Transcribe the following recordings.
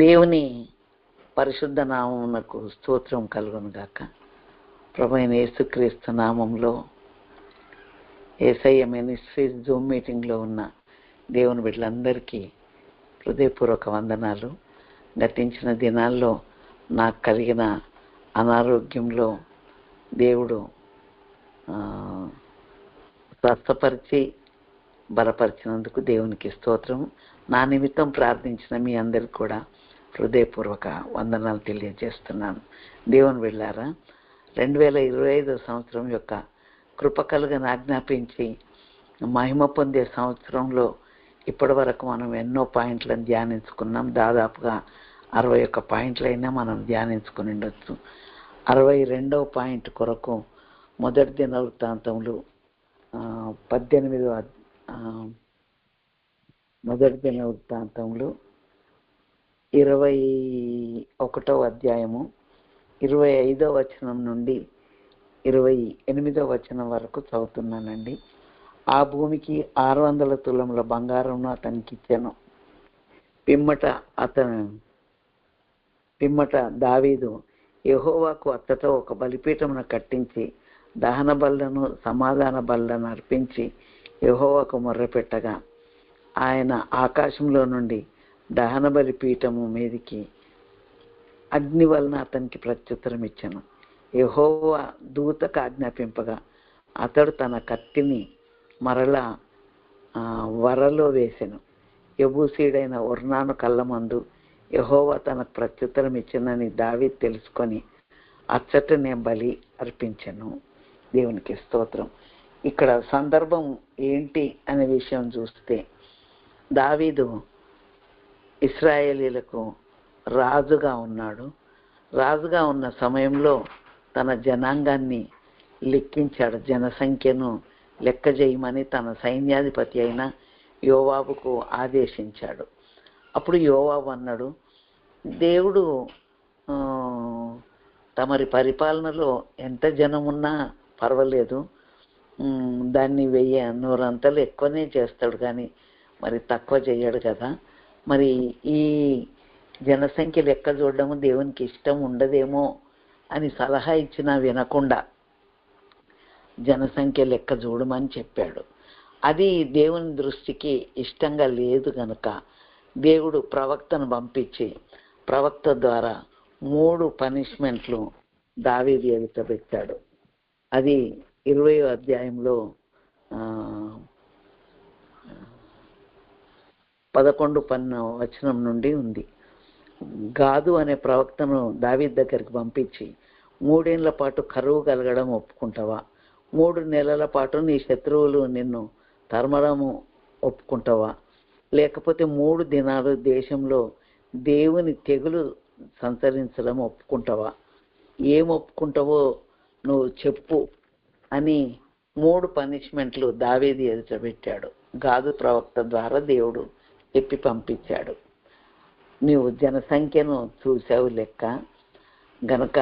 దేవుని పరిశుద్ధ నామమునకు స్తోత్రం కలుగును గాక. ప్రభైన యేసుక్రీస్తు నామంలో ఏసయ్య మినిస్ట్రీస్ జూమ్ మీటింగ్లో ఉన్న దేవుని బిడ్డలందరికీ హృదయపూర్వక వందనాలు. గతించిన దినాల్లో నాకు కలిగిన అనారోగ్యంలో దేవుడు స్వస్థపరిచి బలపరిచినందుకు దేవునికి స్తోత్రం. నా నిమిత్తం ప్రార్థించిన మీ అందరికి కూడా హృదయపూర్వక వందనాలు తెలియజేస్తున్నాను. దేవుని వెళ్ళారా రెండు వేల ఇరవై ఐదు సంవత్సరం యొక్క కృప ఆజ్ఞాపించి మహిమ పొందే సంవత్సరంలో ఇప్పటి వరకు మనం ఎన్నో పాయింట్లను ధ్యానించుకున్నాం. దాదాపుగా అరవై ఒక్క పాయింట్లైనా మనం ధ్యానించుకుని ఉండొచ్చు. అరవై రెండవ పాయింట్ కొరకు మొదటి దిన వృత్తాంతములు పద్దెనిమిదవ మొదటి దిన వృత్తాంతములు ఇరవై ఒకటో అధ్యాయము ఇరవై ఐదో వచనం నుండి ఇరవై ఎనిమిదో వచనం వరకు చదువుతున్నానండి. ఆ భూమికి ఆరు వందల తులముల బంగారంను అతనికి ఇచ్చాను. పిమ్మట అతను పిమ్మట దావీదు యహోవాకు అత్తట ఒక బలిపీఠమును కట్టించి దహన బల్లను సమాధాన బల్లను అర్పించి యహోవాకు మొర్రపెట్టగా ఆయన ఆకాశంలో నుండి దహనబలి పీఠము మీదికి అగ్ని వలన అతనికి ప్రత్యుత్తరం ఇచ్చాను. యెహోవా దూతకు ఆజ్ఞాపింపగా అతడు తన కత్తిని మరలా వరలో వేసెను. యబూసీడైన వర్ణాను కళ్ళమందు యహోవా తనకు ప్రత్యుత్తరం ఇచ్చిందని దావి తెలుసుకొని అచ్చటనే బలి అర్పించాను. దేవునికి స్తోత్రం. ఇక్కడ సందర్భం ఏంటి అనే విషయం చూస్తే దావీదు ఇస్రాయేలీలకు రాజుగా ఉన్నాడు. రాజుగా ఉన్న సమయంలో తన జనాంగాన్ని లెక్కించాడు. జనసంఖ్యను లెక్క చేయమని తన సైన్యాధిపతి అయిన యోవాబుకు ఆదేశించాడు. అప్పుడు యోవాబు అన్నాడు దేవుడు తమరి పరిపాలనలో ఎంత జనం ఉన్నా పర్వాలేదు దాన్ని వెయ్యి నూరంతలు ఎక్కువనే చేస్తాడు కానీ మరి తక్కువ చేయడు కదా. మరి ఈ జనసంఖ్య లెక్క చూడడము దేవునికి ఇష్టం ఉండదేమో అని సలహా ఇచ్చినా వినకుండా జనసంఖ్య లెక్క చూడమని చెప్పాడు. అది దేవుని దృష్టికి ఇష్టంగా లేదు కనుక దేవుడు ప్రవక్తను పంపించి ప్రవక్త ద్వారా మూడు పనిష్మెంట్లు దావీది ఎదుట పెట్టాడు. అది ఇరవై అధ్యాయంలో ఆ, పదకొండు పన్న వచనం నుండి ఉంది. గాదు అనే ప్రవక్తను దావీద్ దగ్గరికి పంపించి మూడేళ్ళ పాటు కరువు కలగడం ఒప్పుకుంటావా? మూడు నెలల పాటు నీ శత్రువులు నిన్ను తరమడము ఒప్పుకుంటావా? లేకపోతే మూడు దినాలు దేశంలో దేవుని తెగులు సంచరించడం ఒప్పుకుంటావా? ఏం ఒప్పుకుంటావో నువ్వు చెప్పు అని మూడు పనిష్మెంట్లు దావేది ఎదుటబెట్టాడు గాదు ప్రవక్త ద్వారా దేవుడు చెప్పి పంపించాడు. నీవు జనసంఖ్యను చూసావు లెక్క. గనక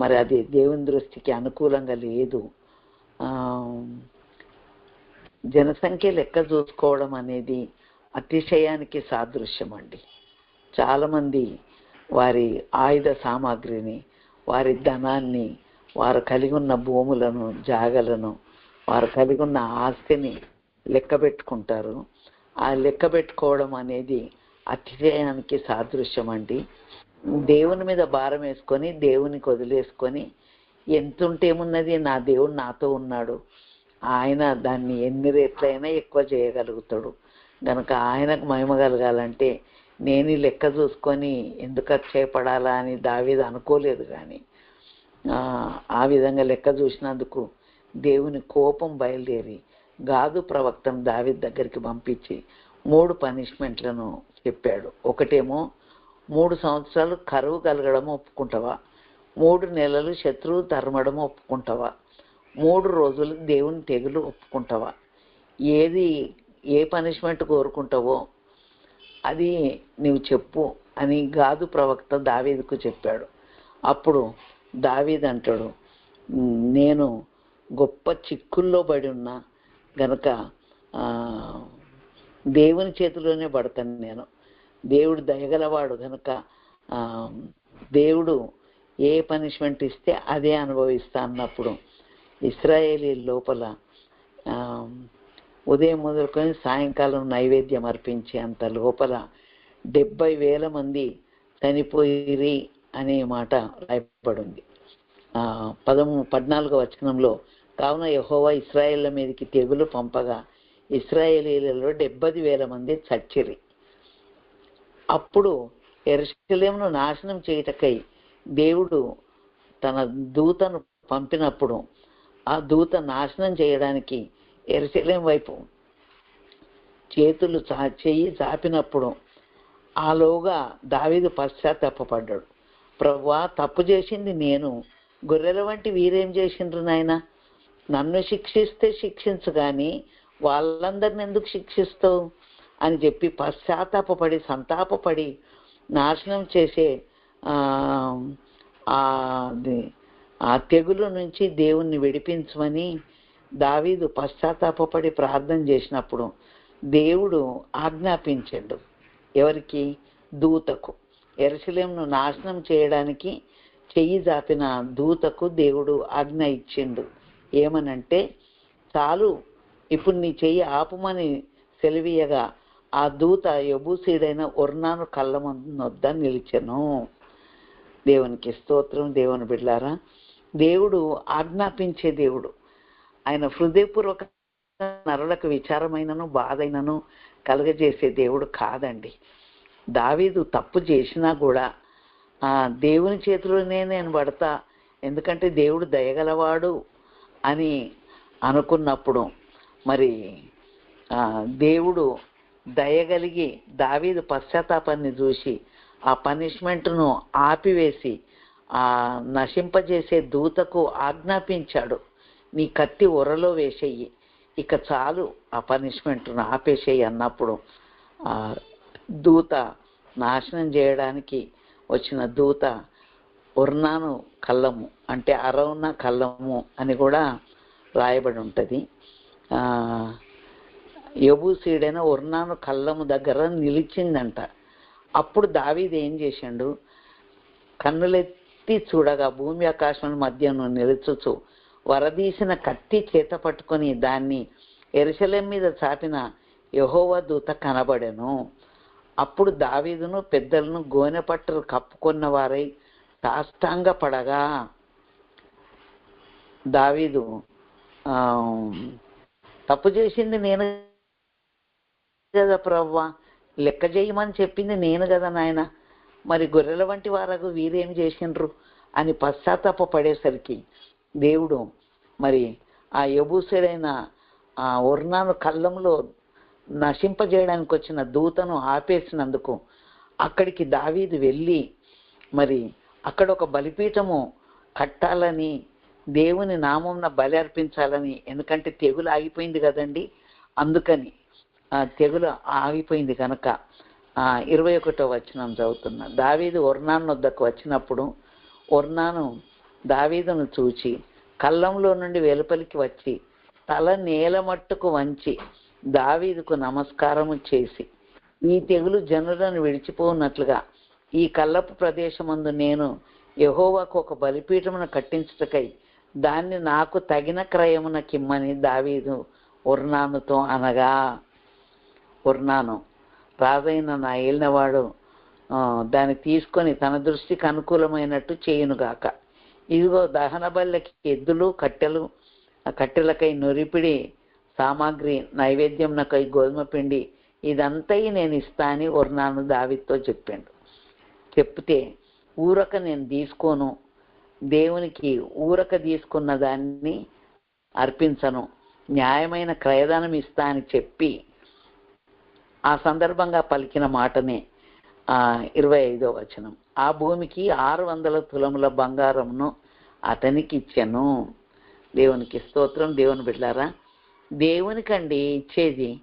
మరి అది దేవుని దృష్టికి అనుకూలంగా లేదు. జనసంఖ్య లెక్క చూసుకోవడం అనేది అతిశయానికి సాదృశ్యం అండి చాలామంది వారి ఆయుధ సామాగ్రిని వారి ధనాన్ని వారు కలిగి ఉన్న భూములను జాగలను వారు కలిగి ఉన్న ఆస్తిని లెక్క పెట్టుకుంటారు. ఆ లెక్క పెట్టుకోవడం అనేది అతిశయానికి సాదృశ్యం అండి దేవుని మీద భారం వేసుకొని దేవునికి వదిలేసుకొని ఎంతుంటేమున్నది నా దేవుడు నాతో ఉన్నాడు. ఆయన దాన్ని ఎన్ని రేట్లైనా ఎక్కువ చేయగలుగుతాడు. గనక ఆయనకు మహిమ కలగాలంటే నేను లెక్క చూసుకొని ఎందుకు అక్షయపడాలా అని దావీదు అనుకోలేదు కానీ ఆ విధంగా లెక్క చూసినందుకు దేవుని కోపం బయలుదేరి గాదు ప్రవక్తను దావిద్ దగ్గరికి పంపించి మూడు పనిష్మెంట్లను చెప్పాడు. ఒకటేమో మూడు సంవత్సరాలు కరువు కలగడం ఒప్పుకుంటావా? మూడు నెలలు శత్రువు తరమడం ఒప్పుకుంటావా? మూడు రోజులు దేవుని తెగులు ఒప్పుకుంటావా? ఏది ఏ పనిష్మెంట్ కోరుకుంటావో అది నీవు చెప్పు అని గాదు ప్రవక్త దావీదుకు చెప్పాడు. అప్పుడు దావీద్ అంటాడు నేను గొప్ప చిక్కుల్లో పడి ఉన్నా గనక దేవుని చేతిలోనే పడతాను నేను. దేవుడు దయగలవాడు కనుక దేవుడు ఏ పనిష్మెంట్ ఇస్తే అదే అనుభవిస్తా అన్నప్పుడు ఇస్రాయేలీ లోపల ఉదయం మొదలుకొని సాయంకాలం నైవేద్యం అర్పించే అంత లోపల డెబ్బై వేల మంది చనిపోయిరి అనే మాట రాయబడింది పదము పద్నాలుగో వచనంలో కావున యహోవా ఇస్రాయేళ్ళ మీదకి తెగులు పంపగా ఇస్రాయేలీలలో డెబ్బది వేల మంది చచ్చిరి. అప్పుడు ఎరుషలేమును నాశనం చేయుటకై దేవుడు తన దూతను పంపినప్పుడు ఆ దూత నాశనం చేయడానికి ఎరుసలేం వైపు చేతులు చా చెయ్యి చాపినప్పుడు ఆలోగా దావీదు పశ్చాత్తాపడ్డాడు ప్రభువా తప్పు చేసింది నేను. గొర్రెల వంటి వీరేం చేసిండ్రు నాయనా? నన్ను శిక్షిస్తే శిక్షించు కానీ వాళ్ళందరిని ఎందుకు శిక్షిస్తావు? అని చెప్పి పశ్చాత్తాపడి సంతాపపడి నాశనం చేసే ఆ, తెగులు నుంచి దేవుణ్ణి విడిపించమని దావీదు పశ్చాత్తాపపడి ప్రార్థన చేసినప్పుడు దేవుడు ఆజ్ఞాపించాడు. ఎవరికి? దూతకు. ఎరసలేంను నాశనం చేయడానికి చెయ్యి జాపిన దూతకు దేవుడు ఆజ్ఞ ఇచ్చిండు. ఏమనంటే చాలు ఇప్పుడు నీ చెయ్యి ఆపుమని సెలవీయగా ఆ దూత యబూసీడైన ఒర్నాను కళ్ళ వద్ద నిలిచెను. దేవునికి స్తోత్రం దేవుని బిడ్లారా దేవుడు ఆజ్ఞాపించే దేవుడు. ఆయన హృదయపూర్వక నరులకు విచారమైనను బాధైనను కలుగజేసే దేవుడు కాదండి. దావీదు తప్పు చేసినా కూడా దేవుని చేతిలోనే నేను పడతా ఎందుకంటే దేవుడు దయగలవాడు. అని అనుకున్నప్పుడు మరి దేవుడు దయగలిగి దావీదు పశ్చాత్తాపాన్ని చూసి ఆ పనిష్మెంట్ను ఆపివేసి ఆ నశింపజేసే దూతకు ఆజ్ఞాపించాడు. నీ కత్తి ఉరలో వేసేయి ఇక చాలు ఆ పనిష్మెంట్ను ఆపేసేయి అన్నప్పుడు దూత నాశనం చేయడానికి వచ్చిన దూత ఉర్నాను కళ్ళము అంటే అరౌన కళ్ళము అని కూడా రాయబడి ఉంటుంది. యబూసీడైన ఉర్నాను కళ్ళము దగ్గర నిలిచిందంట. అప్పుడు దావీది ఏం చేశాడు కన్నులెత్తి చూడగా భూమి ఆకాశం మధ్యను నిలుచుచు వరదీసిన కత్తి చేత పట్టుకొని దాన్ని ఎరుసలేం మీద చాపిన యహోవ దూత కనబడెను. అప్పుడు దావీదును పెద్దలను గోనె పట్టలు కప్పుకున్న వారై సాష్టాంగ పడగా దావీదు తప్పు చేసింది నేను కదా ప్రవ్వా? లెక్క చేయమని చెప్పింది నేను కదా నాయన? మరి గొర్రెల వంటి వారకు వీరేం చేసిండ్రు? అని పశ్చాత్తాప పడేసరికి దేవుడు మరి ఆ యబూసుడైన ఆ వర్ణాను కళ్ళంలో నశింపజేయడానికి వచ్చిన దూతను ఆపేసినందుకు అక్కడికి దావీదు వెళ్ళి మరి అక్కడ ఒక బలిపీఠము కట్టాలని దేవుని నామంన బలి అర్పించాలని. ఎందుకంటే తెగులు ఆగిపోయింది కదండి. అందుకని తెగులు ఆగిపోయింది కనుక ఇరవై ఒకటో వచనం చదువుతున్నా. దావీదు ఒర్నాన్ వద్దకు వచ్చినప్పుడు ఒర్నాను దావీదును చూచి కళ్ళంలో నుండి వెలుపలికి వచ్చి తల నేల మట్టుకు వంచి దావీదుకు నమస్కారము చేసి ఈ తెగులు జనులను విడిచిపోనట్లుగా ఈ కల్లపు ప్రదేశమందు నేను యహోవాకు ఒక బలిపీఠమును కట్టించుటకై దాన్ని నాకు తగిన క్రయమున కిమ్మని దావీదు ఉర్నానుతో అనగా ఉర్నాను రాజైన నా ఏలినవాడు దాన్ని తీసుకొని తన దృష్టికి అనుకూలమైనట్టు చేయునుగాక. ఇదిగో దహన బల్లకి ఎద్దులు కట్టెలు కట్టెలకై నొరిపిడి సామాగ్రి నైవేద్యంనకై గోధుమ పిండి ఇదంతా నేను ఇస్తా అని ఉర్నాను దావితో చెప్పాడు. చెప్తే ఊరక నేను తీసుకోను. దేవునికి ఊరక తీసుకున్న దాన్ని అర్పించను. న్యాయమైన క్రయదానం ఇస్తా అని చెప్పి ఆ సందర్భంగా పలికిన మాటనే ఇరవై ఐదో వచనం. ఆ భూమికి ఆరు వందల తులముల బంగారంను అతనికి ఇచ్చాను దేవునికి స్తోత్రం. దేవుని బిడ్డారా దేవునికండి ఇచ్చేది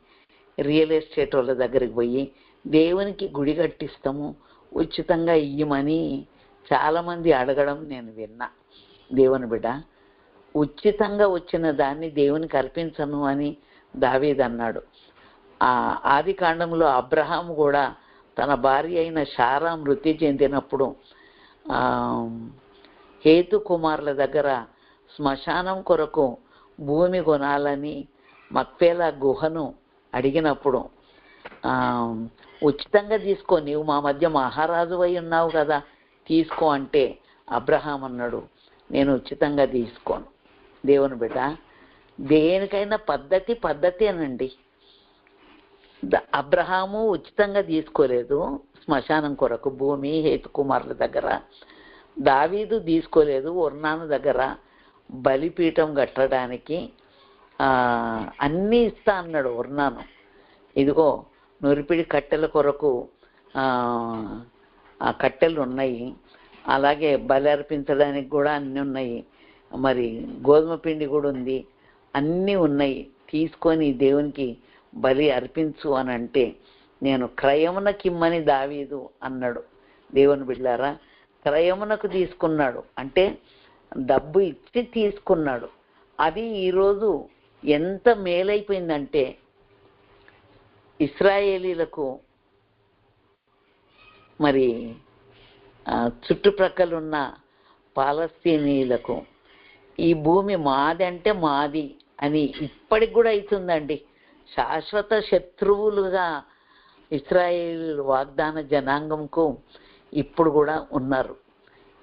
రియల్ ఎస్టేట్ వాళ్ళ దగ్గరికి పోయి దేవునికి గుడి కట్టిస్తాము. ఉచితంగా ఇయ్యమని చాలామంది అడగడం నేను విన్నా. దేవుని బిడ్డ ఉచితంగా వచ్చిన దాన్ని దేవునికి అర్పించను అని దావీద్ అన్నాడు. ఆ ఆది కాండంలో అబ్రహాం కూడా తన భార్య అయిన షారా మృతి చెందినప్పుడు హేతు కుమారుల దగ్గర శ్మశానం కొరకు భూమి కొనాలని మక్పేల గుహను అడిగినప్పుడు ఉచితంగా తీసుకో. నీవు మా మధ్య మహారాజు అయి ఉన్నావు కదా. తీసుకో అంటే అబ్రహాం అన్నాడు. నేను ఉచితంగా తీసుకోను. దేవుని బిడ్డ దేనికైనా పద్ధతి పద్ధతి అనండి. అబ్రహాము ఉచితంగా తీసుకోలేదు. శ్మశానం కొరకు భూమి హేతుకుమారుల దగ్గర. దావీదు తీసుకోలేదు ఉర్నాను దగ్గర. బలిపీఠం కట్టడానికి అన్నీ ఇస్తా అన్నాడు ఉర్నాను ఇదిగో నురిపిడి కట్టెల కొరకు ఆ, కట్టెలు ఉన్నాయి అలాగే బలి అర్పించడానికి కూడా అన్నీ ఉన్నాయి. మరి గోధుమ పిండి కూడా ఉంది. అన్నీ ఉన్నాయి. తీసుకొని దేవునికి బలి అర్పించు అని అంటే నేను క్రయమునకిమ్మని దావీదు అన్నాడు. దేవుని బిడ్డారా క్రయమునకు తీసుకున్నాడు. అంటే డబ్బు ఇచ్చి తీసుకున్నాడు. అది ఈరోజు ఎంత మేలైపోయిందంటే ఇస్రాయేలీలకు మరి చుట్టుప్రక్కలున్న ఉన్న పాలస్తీనీయులకు ఈ భూమి మాది అంటే మాది అని ఇప్పటికి కూడా అవుతుందండి శాశ్వత శత్రువులుగా ఇస్రాయేల్ వాగ్దాన జనాంగంకు ఇప్పుడు కూడా ఉన్నారు.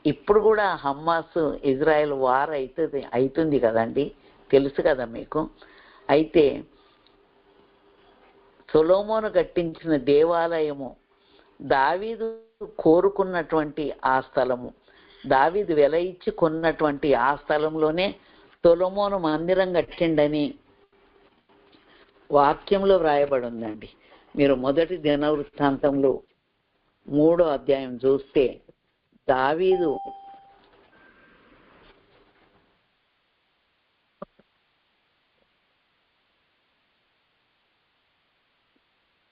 ఇప్పుడు కూడా హమ్మాస్ ఇజ్రాయెల్ వార్ అవుతుంది అవుతుంది కదండి. తెలుసు కదా మీకు. అయితే సొలోమోను కట్టించిన దేవాలయము దావీదు కోరుకున్నటువంటి ఆ స్థలము. దావీదు వెల ఇచ్చి కొన్నటువంటి ఆ స్థలంలోనే సొలొమోను మందిరం కట్టిండని వాక్యంలో వ్రాయబడి ఉందండి మీరు మొదటి దినవృత్తాంతంలో మూడో అధ్యాయం చూస్తే దావీదు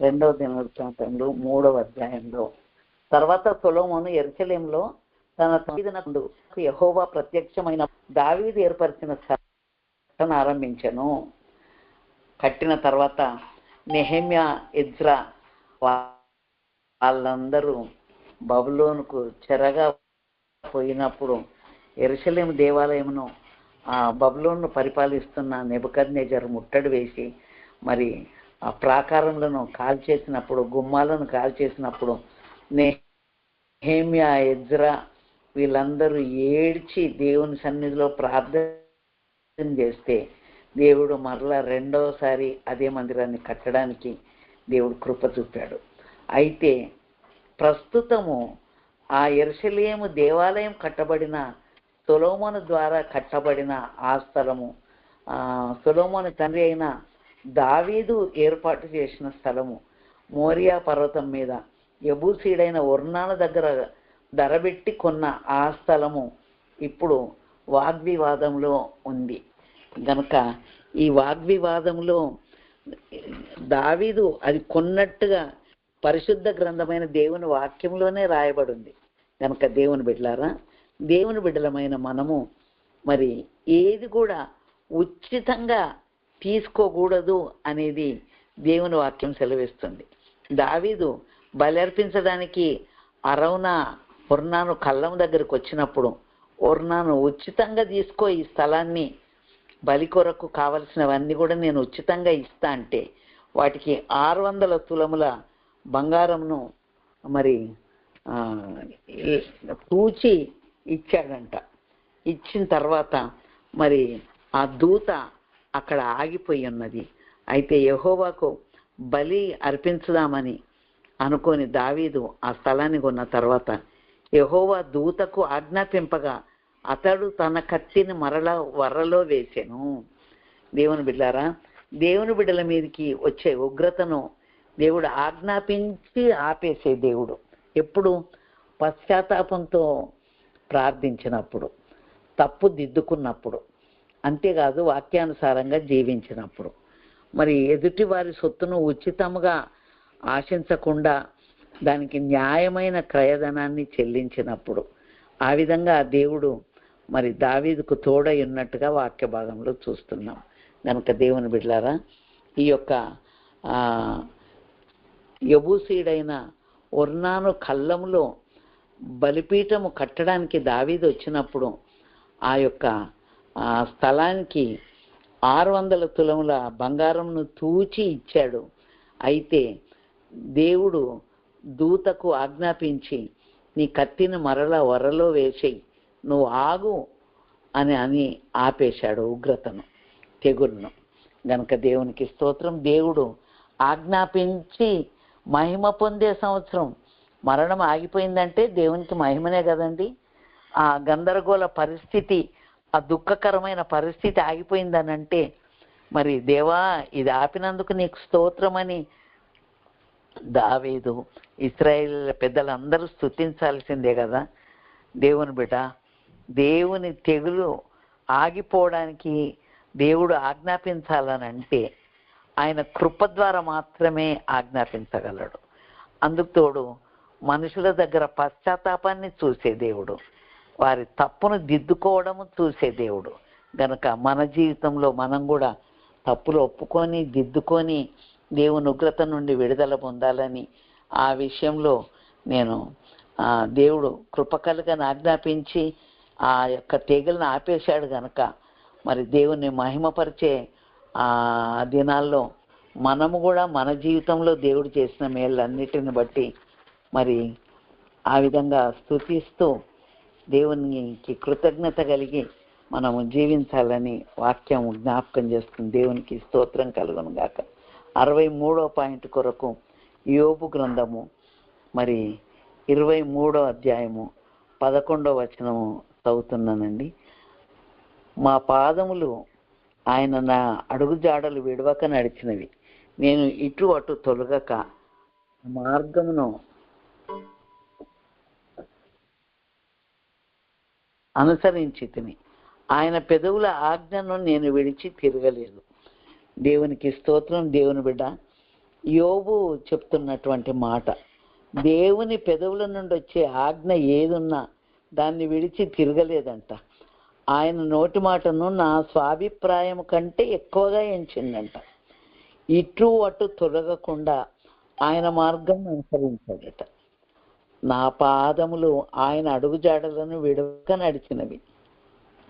రెండవ దినవృత్తాంతంలో మూడవ అధ్యాయంలో. తర్వాత సొలోమోను ఎరుచలేంలో తన తొమ్మిదినకు యహోవా ప్రత్యక్షమైన దావీది ఏర్పరిచిన స్థలం ఆరంభించను. కట్టిన తర్వాత నెహమ్యా ఇజ్రా వాళ్ళందరూ బబులోనుకు చెరగా పోయినప్పుడు ఎరుసలేం దేవాలయమును ఆ బబులోను పరిపాలిస్తున్న నెబుకర్నేజర్ ముట్టడి వేసి మరి ఆ ప్రాకారములను కాల్చేసినప్పుడు గుమ్మాలను కాల్చేసినప్పుడు నేహేమియా ఎజ్రా వీళ్ళందరూ ఏడ్చి దేవుని సన్నిధిలో ప్రార్థన చేస్తే దేవుడు మరలా రెండవసారి అదే మందిరాన్ని కట్టడానికి దేవుడు కృప చూపాడు. అయితే ప్రస్తుతము ఆ ఎరుసలేము దేవాలయం కట్టబడిన సొలోమోను ద్వారా కట్టబడిన ఆ స్థలము ఆ సొలోమోను తండ్రి అయిన దావీదు ఏర్పాటు చేసిన స్థలము మోరియా పర్వతం మీద. యబూసీడైన వర్ణాల దగ్గర ధరబెట్టి కొన్న ఆ స్థలము ఇప్పుడు వాగ్వివాదంలో ఉంది. గనుక ఈ వాగ్వివాదంలో దావీదు అది కొన్నట్టుగా పరిశుద్ధ గ్రంథమైన దేవుని వాక్యంలోనే రాయబడింది. కనుక దేవుని బిడ్డలారా దేవుని బిడ్డలమైన మనము మరి ఏది కూడా ఉచితంగా తీసుకోకూడదు అనేది దేవుని వాక్యం సెలవిస్తుంది. దావీదు బలర్పించడానికి అరవున ఒర్నాను కళ్ళం దగ్గరకు వచ్చినప్పుడు ఒర్నాను ఉచితంగా తీసుకో ఈ స్థలాన్ని బలి కొరకు కావలసినవన్నీ కూడా నేను ఉచితంగా ఇస్తా అంటే వాటికి ఆరు వందల తులముల బంగారంను మరి తూచి ఇచ్చాడంట. ఇచ్చిన తర్వాత మరి ఆ దూత అక్కడ ఆగిపోయి ఉన్నది. అయితే యహోవాకు బలి అర్పించుదామని అనుకొని దావీదు ఆ స్థలాన్ని కొన్న తర్వాత యహోవా దూతకు ఆజ్ఞాపింపగా అతడు తన కత్తిని మరల వరలో వేసాను. దేవుని బిడ్డారా దేవుని బిడ్డల మీదకి వచ్చే ఉగ్రతను దేవుడు ఆజ్ఞాపించి ఆపేసే దేవుడు. ఎప్పుడు? పశ్చాత్తాపంతో ప్రార్థించినప్పుడు తప్పు దిద్దుకున్నప్పుడు. అంతేకాదు వాక్యానుసారంగా జీవించినప్పుడు. మరి ఎదుటి వారి సొత్తును ఉచితముగా ఆశించకుండా దానికి న్యాయమైన క్రయధనాన్ని చెల్లించినప్పుడు ఆ విధంగా ఆ దేవుడు మరి దావీదుకు తోడై ఉన్నట్టుగా వాక్య భాగంలో చూస్తున్నాం. గనుక దేవుని బిడ్లారా ఈ యొక్క యబూసీడైన ఒర్నాను కళ్ళంలో బలిపీఠము కట్టడానికి దావీదు వచ్చినప్పుడు ఆ యొక్క ఆ స్థలానికి ఆరు వందల తులముల బంగారంను తూచి ఇచ్చాడు. అయితే దేవుడు దూతకు ఆజ్ఞాపించి నీ కత్తిని మరల వరలో వేసేయి నువ్వు ఆగు అని అని ఆపేశాడు ఉగ్రతను తెగురును గనుక దేవునికి స్తోత్రం దేవుడు ఆజ్ఞాపించి మహిమ పొందే సంవత్సరం మరణం ఆగిపోయిందంటే దేవునికి మహిమనే కదండి. ఆ గందరగోళ పరిస్థితి ఆ దుఃఖకరమైన పరిస్థితి ఆగిపోయిందనంటే మరి దేవా ఇది ఆపినందుకు నీకు స్తోత్రమని దావేదు ఇస్రాయేల్ పెద్దలందరూ స్తుతించాల్సిందే కదా. దేవుని బిడ్డ దేవుని తెగులు ఆగిపోవడానికి దేవుడు ఆజ్ఞాపించాలని అంటే ఆయన కృప ద్వారా మాత్రమే ఆజ్ఞాపించగలడు. అందుకు తోడు మనుషుల దగ్గర పశ్చాత్తాపాన్ని చూసే దేవుడు. వారి తప్పును దిద్దుకోవడము చూసే దేవుడు. గనక మన జీవితంలో మనం కూడా తప్పులు ఒప్పుకొని దిద్దుకొని దేవుని ఉగ్రత నుండి విడుదల పొందాలని ఆ విషయంలో నేను దేవుడు కృపకలుగా ఆజ్ఞాపించి ఆ యొక్క తీగలను ఆపేశాడు గనక మరి దేవుని మహిమపరిచే ఆ దినాల్లో మనము కూడా మన జీవితంలో దేవుడు చేసిన మేళ్ళన్నిటిని బట్టి మరి ఆ విధంగా స్తుతిస్తూ దేవునికి కృతజ్ఞత కలిగి మనము జీవించాలని వాక్యం జ్ఞాపకం చేస్తుంది. దేవునికి స్తోత్రం కలుగును గాక. అరవై మూడో పాయింట్ కొరకు యోపు గ్రంథము మరి ఇరవై మూడో అధ్యాయము పదకొండో వచనము చదువుతున్నానండి. మా పాదములు ఆయన నా అడుగుజాడలు విడవక నడిచినవి. నేను ఇటు అటు తొలగక మార్గమును అనుసరించి తిని. ఆయన పెదవుల ఆజ్ఞను నేను విడిచి తిరగలేదు. దేవునికి స్తోత్రం దేవుని బిడ్డ. యోబు చెప్తున్నటువంటి మాట దేవుని పెదవుల నుండి వచ్చే ఆజ్ఞ ఏదున్నా దాన్ని విడిచి తిరగలేదంట. ఆయన నోటి మాటను నా స్వాభిప్రాయం కంటే ఎక్కువగా ఎంచిందంట. ఇటు అటు తొలగకుండా ఆయన మార్గం అనుసరించాడట. నా పాదములు ఆయన అడుగుజాడలను విడవక నడిచినవి.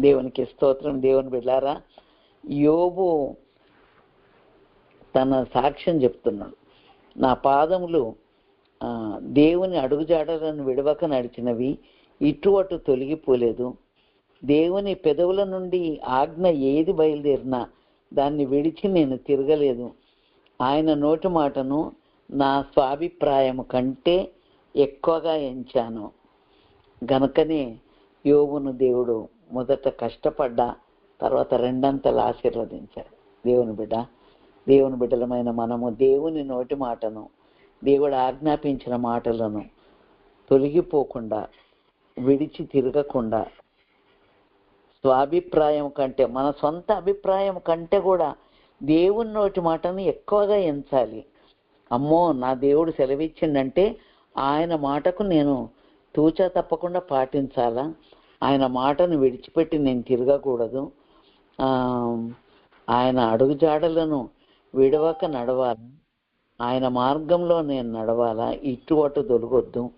దేవునికి స్తోత్రం. దేవుని బిడ్డారా యోబు తన సాక్ష్యం చెప్తున్నాడు. నా పాదములు దేవుని అడుగుజాడలను విడవక నడిచినవి ఇటు అటు తొలగిపోలేదు. దేవుని పెదవుల నుండి ఆజ్ఞ ఏది బయలుదేరినా దాన్ని విడిచి నేను తిరగలేదు. ఆయన నోటి మాటను నా స్వాభిప్రాయము కంటే ఎక్కువగా ఎంచాను. గనుకనే యోగును దేవుడు మొదట కష్టపడ్డా తర్వాత రెండంతలు ఆశీర్వదించాడు. దేవుని బిడ్డ దేవుని బిడ్డలమైన మనము దేవుని నోటి మాటను దేవుడు ఆజ్ఞాపించిన మాటలను తొలగిపోకుండా విడిచి తిరగకుండా స్వాభిప్రాయం కంటే మన సొంత అభిప్రాయం కంటే కూడా దేవుని నోటి మాటను ఎక్కువగా ఎంచాలి. అమ్మో నా దేవుడు సెలవిచ్చిందంటే ఆయన మాటకు నేను తూచా తప్పకుండా పాటించాలా? ఆయన మాటను విడిచిపెట్టి నేను తిరగకూడదు. ఆయన అడుగుజాడలను విడవక నడవాలి? ఆయన మార్గంలో నేను నడవాలా? ఇటు అటు దొలగొద్దు.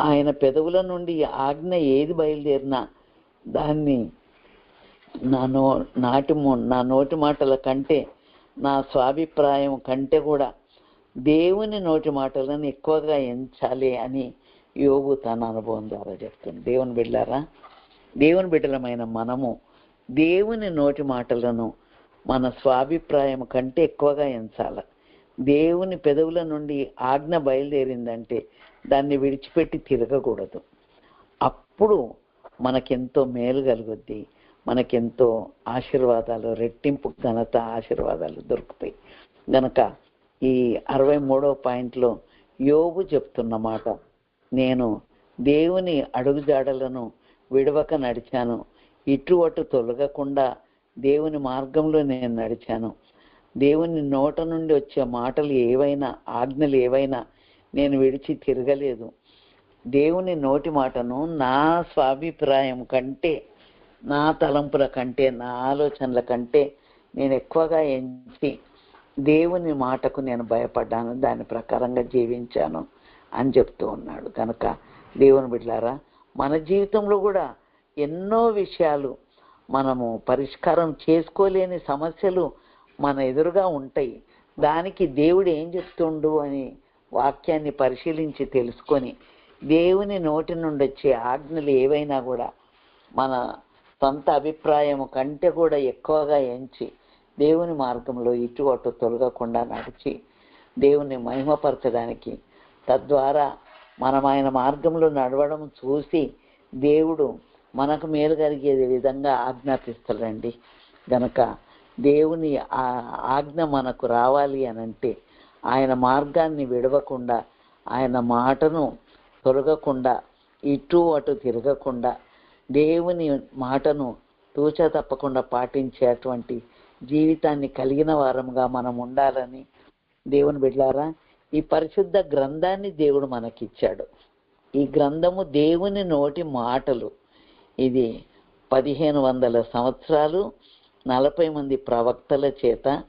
ఆయన పెదవుల నుండి ఆజ్ఞ ఏది బయలుదేరినా దాన్ని నా నో నాటి నా నోటి మాటల కంటే నా స్వాభిప్రాయం కంటే కూడా దేవుని నోటి మాటలను ఎక్కువగా ఎంచాలి అని యోగు తన అనుభవం ద్వారా చెప్తుంది. దేవుని బిడ్డారా దేవుని బిడ్డలమైన మనము దేవుని నోటి మాటలను మన స్వాభిప్రాయం కంటే ఎక్కువగా ఎంచాలి. దేవుని పెదవుల నుండి ఆజ్ఞ బయలుదేరిందంటే దాన్ని విడిచిపెట్టి తిరగకూడదు. అప్పుడు మనకెంతో మేలు కలుగుద్ది మనకెంతో ఆశీర్వాదాలు రెట్టింపు ఘనత ఆశీర్వాదాలు దొరుకుతాయి. గనక ఈ అరవై మూడో పాయింట్లో యోగు చెప్తున్న మాట నేను దేవుని అడుగుజాడలను విడవక నడిచాను. ఇటు అటు తొలగకుండా దేవుని మార్గంలో నేను నడిచాను. దేవుని నోట నుండి వచ్చే మాటలు ఏవైనా ఆజ్ఞలు ఏవైనా నేను విడిచి తిరగలేదు. దేవుని నోటి మాటను నా స్వాభిప్రాయం కంటే నా తలంపుల కంటే నా ఆలోచనల కంటే నేను ఎక్కువగా ఎంచి దేవుని మాటకు నేను భయపడ్డాను దాని ప్రకారంగా జీవించాను అని చెప్తూ ఉన్నాడు. కనుక దేవుని బిడ్డారా మన జీవితంలో కూడా ఎన్నో విషయాలు మనము పరిష్కారం చేసుకోలేని సమస్యలు మన ఎదురుగా ఉంటాయి. దానికి దేవుడు ఏం చెప్తుండు అని వాక్యాన్ని పరిశీలించి తెలుసుకొని దేవుని నోటి నుండి వచ్చే ఆజ్ఞలు ఏవైనా కూడా మన సొంత అభిప్రాయం కంటే కూడా ఎక్కువగా ఎంచి దేవుని మార్గంలో ఇటు అటు తొలగకుండా నడిచి దేవుని మహిమపరచడానికి తద్వారా మనం ఆయన మార్గంలో నడవడం చూసి దేవుడు మనకు మేలు కలిగే విధంగా ఆజ్ఞాపిస్తాడండి. గనక దేవుని ఆజ్ఞ మనకు రావాలి అని అంటే ఆయన మార్గాన్ని విడవకుండా ఆయన మాటను తొలగకుండా ఇటు అటు తిరగకుండా దేవుని మాటను తూచ తప్పకుండా పాటించేటువంటి జీవితాన్ని కలిగిన వారముగా మనం ఉండాలని దేవుని బిడ్డారా ఈ పరిశుద్ధ గ్రంథాన్ని దేవుడు మనకిచ్చాడు. ఈ గ్రంథము దేవుని నోటి మాటలు. ఇది పదిహేను వందల సంవత్సరాలు నలభై మంది ప్రవక్తల చేత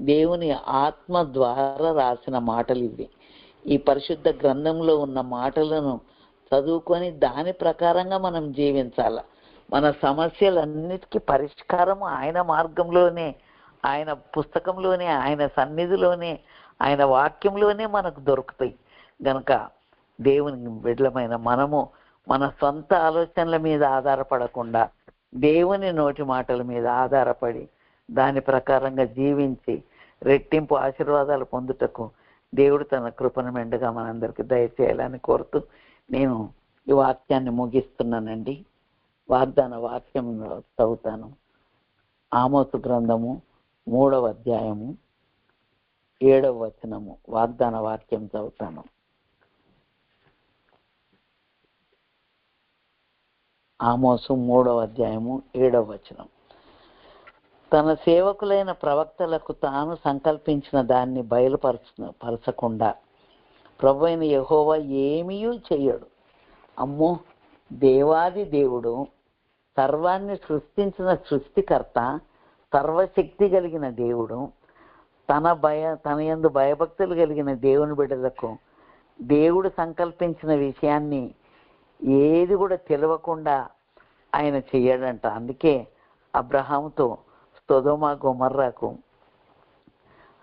దేవుని ఆత్మ ద్వారా రాసిన మాటలు ఇవి. ఈ పరిశుద్ధ గ్రంథంలో ఉన్న మాటలను చదువుకొని దాని ప్రకారంగా మనం జీవించాలా? మన సమస్యలన్నిటికీ పరిష్కారం ఆయన మార్గంలోనే ఆయన పుస్తకంలోనే ఆయన సన్నిధిలోనే ఆయన వాక్యంలోనే మనకు దొరుకుతాయి. గనక దేవుని బిడ్డలమైన మనము మన సొంత ఆలోచనల మీద ఆధారపడకుండా దేవుని నోటి మాటల మీద ఆధారపడి దాని ప్రకారంగా జీవించి రెట్టింపు ఆశీర్వాదాలు పొందుటకు దేవుడు తన కృపను మెండుగా మనందరికీ దయచేయాలని కోరుతూ నేను ఈ వాక్యాన్ని ముగిస్తున్నానండి. వాగ్దాన వాక్యం చదువుతాను. ఆమోసు గ్రంథము మూడవ అధ్యాయము ఏడవ వచనము వాగ్దాన వాక్యం చదువుతాను. ఆమోసు మూడవ అధ్యాయము ఏడవ వచనం. తన సేవకులైన ప్రవక్తలకు తాను సంకల్పించిన దాన్ని బయలుపరచ పరచకుండా ప్రభు అయిన యహోవా ఏమీ చెయ్యడు అమ్మో దేవాది దేవుడు సర్వాన్ని సృష్టించిన సృష్టికర్త సర్వశక్తి కలిగిన దేవుడు తన భయ తన యందు భయభక్తులు కలిగిన దేవుని బిడ్డలకు దేవుడు సంకల్పించిన విషయాన్ని ఏది కూడా తెలియకుండా ఆయన చెయ్యడంట. అందుకే అబ్రహాముతో స్తోదోమ గుమర్రాకు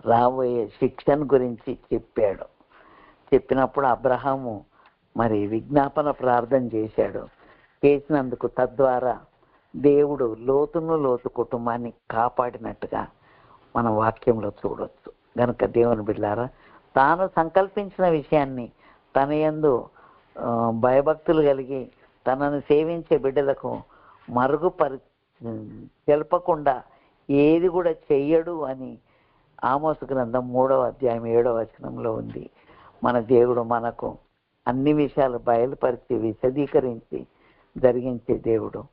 రాబోయే శిక్షను గురించి చెప్పాడు. చెప్పినప్పుడు అబ్రహాము మరి విజ్ఞాపన ప్రార్థన చేశాడు. చేసినందుకు తద్వారా దేవుడు లోతును లోతు కుటుంబాన్ని కాపాడినట్టుగా మన వాక్యంలో చూడొచ్చు. గనుక దేవుని బిడ్డారా తాను సంకల్పించిన విషయాన్ని తన యందు భయభక్తులు కలిగి తనను సేవించే బిడ్డలకు మరుగుపరి తెలపకుండా ఏది కూడా చెయ్యడు అని ఆమోసు గ్రంథం మూడవ అధ్యాయం ఏడవ వచనంలో ఉంది. మన దేవుడు మనకు అన్ని విషయాలు బయలుపరిచి విశదీకరించి జరిగించే దేవుడు.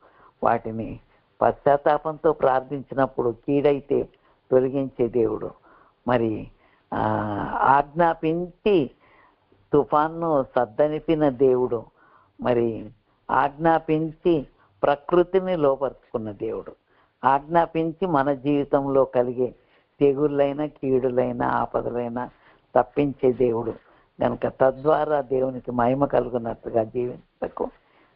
వాటిని పశ్చాత్తాపంతో ప్రార్థించినప్పుడు కీడైతే తొలగించే దేవుడు. మరి ఆజ్ఞాపించి తుఫాన్ను సద్దనిపిన దేవుడు. మరి ఆజ్ఞాపించి ప్రకృతిని లోపరుచుకున్న దేవుడు. ఆజ్ఞాపించి మన జీవితంలో కలిగే తెగుళ్ళైన కీడులైన ఆపదలైన తప్పించే దేవుడు. కనుక తద్వారా దేవునికి మహిమ కలుగునట్టుగా జీవించకు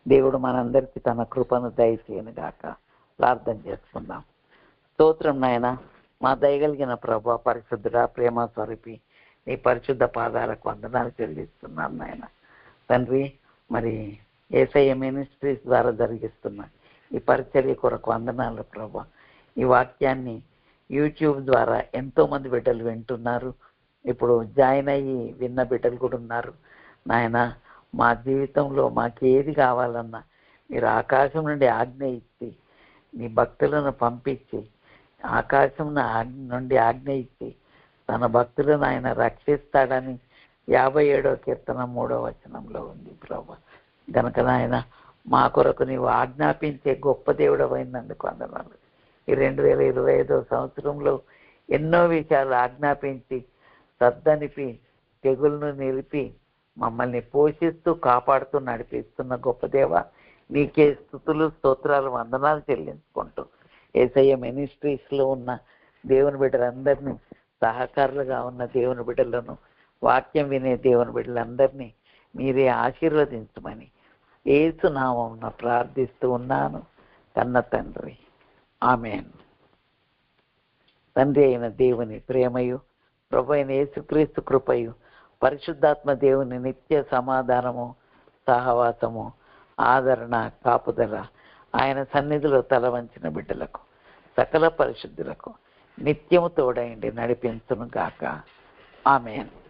దేవుడు మనందరికీ తన కృపను దయచేయను గాక. ప్రార్థన చేసుకుందాం స్తోత్రం నాయన మా దయగలిగిన ప్రభా పరిశుద్ధుడ ప్రేమ స్వరూపి నీ పరిశుద్ధ పాదాలకు వందనాలు చెల్లిస్తున్నాను నాయన. తండ్రి మరి ఏసఐ మినిస్ట్రీస్ ద్వారా జరిగిస్తున్న ఈ పరిచర్య కొరకు వందనాలు ప్రభా. ఈ వాక్యాన్ని యూట్యూబ్ ద్వారా ఎంతోమంది బిడ్డలు వింటున్నారు. ఇప్పుడు జాయిన్ అయ్యి విన్న బిడ్డలు కూడా ఉన్నారు. నాయన మా జీవితంలో మాకేది కావాలన్నా మీరు ఆకాశం నుండి ఆజ్ఞ ఇచ్చి నీ భక్తులను పంపించి ఆకాశం నుండి ఆజ్ఞ ఇచ్చి తన భక్తులను ఆయన రక్షిస్తాడని యాభై ఏడో కీర్తన మూడో వచనంలో ఉంది. ప్రభా గనక నాయన మా కొరకు నీవు ఆజ్ఞాపించే గొప్ప దేవుడు అయినందుకు అందనాలు ఈ రెండు వేల ఇరవై ఐదో సంవత్సరంలో ఎన్నో విషయాలు ఆజ్ఞాపించి సద్దనిపి తెగులను నిలిపి మమ్మల్ని పోషిస్తూ కాపాడుతూ నడిపిస్తున్న గొప్ప దేవ నీకే స్థుతులు స్తోత్రాలు వందనాలు చెల్లించుకుంటూ ఏసయ్య మినిస్ట్రీస్లో ఉన్న దేవుని బిడ్డలందరినీ సహకారులుగా ఉన్న దేవుని బిడ్డలను వాక్యం వినే దేవుని బిడ్డలందరినీ మీరే ఆశీర్వదించమని ఏసునామం ప్రార్థిస్తూ ఉన్నాను. కన్న తండ్రి. ఆమెన్. తండ్రి అయిన దేవుని ప్రేమయు ప్రభు అయిన యేసుక్రీస్తు కృపయు పరిశుద్ధాత్మ దేవుని నిత్య సమాధానము సహవాసము ఆదరణ కాపుదల ఆయన సన్నిధిలో తల వంచిన బిడ్డలకు సకల పరిశుద్ధులకు నిత్యము తోడైండి నడిపించును గాక ఆమెను.